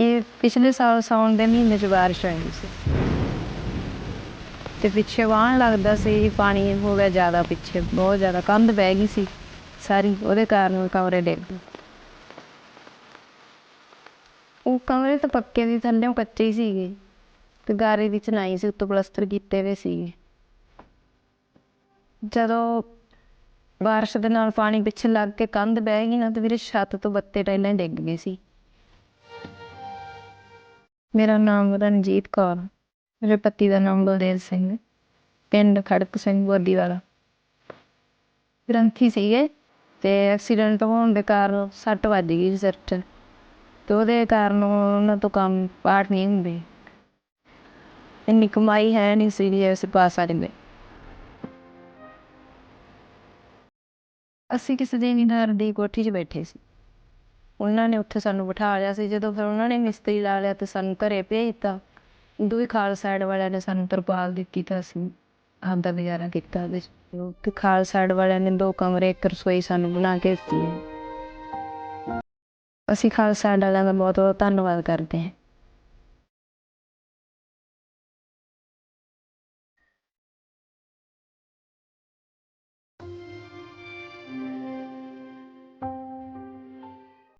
ਇਹ ਪਿਛਲੇ ਸਾਲ ਸਾਉਣ ਦੇ ਮਹੀਨੇ 'ਚ ਬਾਰਿਸ਼ ਆਈ ਸੀ। ਤੇ ਪਿੱਛੇ ਵਾਹਣ ਲੱਗਦਾ ਸੀ, ਪਾਣੀ ਹੋ ਗਿਆ ਜ਼ਿਆਦਾ ਪਿੱਛੇ, ਬਹੁਤ ਜ਼ਿਆਦਾ, ਕੰਧ ਬਹਿ ਗਈ ਸੀ ਸਾਰੀ, ਉਹਦੇ ਕਾਰਨ ਕਮਰੇ ਡਿੱਗ ਗਏ। ਉਹ ਕਮਰੇ ਤਾਂ ਪੱਕੇ ਦੀ ਥੱਲੇ ਕੱਚੇ ਹੀ ਸੀਗੇ। ਤੇ ਗਾਰੇ ਦੀ ਚਨਾਈ ਸੀ, ਉੱਤੋਂ ਪਲਸਤਰ ਕੀਤੇ ਹੋਏ ਸੀਗੇ। ਜਦੋਂ ਬਾਰਿਸ਼ ਦੇ ਨਾਲ ਪਾਣੀ ਪਿੱਛੇ ਲੱਗ ਕੇ ਕੰਧ ਬਹਿ ਗਈ ਨਾ, ਤੇ ਵੀਰੇ ਛੱਤ ਤੋਂ ਬੱਤੇ ਟਾਈਲਾਂ ਡਿੱਗ ਗਏ ਸੀ। ਮੇਰਾ ਨਾਮ ਰਣਜੀਤ ਕੌਰ ਮੇਰੇ ਪਤੀ ਦਾ ਨਾਮ ਬਲਦੇਵ ਸਿੰਘ ਪਿੰਡ ਖੜਕ ਸਿੰਘ ਬੋਦੀ ਵਾਲਾ। ਗ੍ਰੰਥੀ ਸੀਗੇ ਤੇ ਐਕਸੀਡੈਂਟ ਹੋਣ ਦੇ ਕਾਰਨ ਸੱਟ ਵੱਜ ਗਈ ਸਿਰ 'ਚ ਤੇ ਉਹਦੇ ਕਾਰਨ ਉਹਨਾਂ ਤੋਂ ਕੰਮ ਪਾਠ ਨਹੀਂ ਹੁੰਦੇ। ਇੰਨੀ ਕਮਾਈ ਹੈ ਨਹੀਂ ਸੀ ਜੇ ਅਸੀਂ ਆ ਜਾਂਦੇ ਅਸੀਂ ਕਿਸੇ ਜ਼ਿਮੀਂਦਾਰ ਦੀ ਕੋਠੀ 'ਚ ਬੈਠੇ ਸੀ। ਉਹਨਾਂ ਨੇ ਉੱਥੇ ਸਾਨੂੰ ਬਿਠਾ ਲਿਆ ਸੀ। ਜਦੋਂ ਫਿਰ ਉਹਨਾਂ ਨੇ ਮਿਸਤਰੀ ਲਾ ਲਿਆ ਤੇ ਸਾਨੂੰ ਘਰੇ ਭੇਜਤਾ। ਦੂਈ ਖਾਲਸਾ ਸਾਈਡ ਵਾਲਿਆਂ ਨੇ ਸਾਨੂੰ ਤਰਪਾਲ ਦਿੱਤੀ ਤਾਂ ਅਸੀਂ ਆਪਦਾ ਗੁਜ਼ਾਰਾ ਕੀਤਾ ਉਹਦੇ 'ਚ। ਤੇ ਖਾਲਸਾ ਸਾਈਡ ਵਾਲਿਆਂ ਨੇ ਦੋ ਕਮਰੇ, ਇੱਕ ਰਸੋਈ ਸਾਨੂੰ ਬਣਾ ਕੇ ਦਿੱਤੀ ਹੈ। ਅਸੀਂ ਖਾਲਸਾ ਐਡ ਵਾਲਿਆਂ ਦਾ ਬਹੁਤ ਬਹੁਤ ਧੰਨਵਾਦ ਕਰਦੇ ਹਾਂ।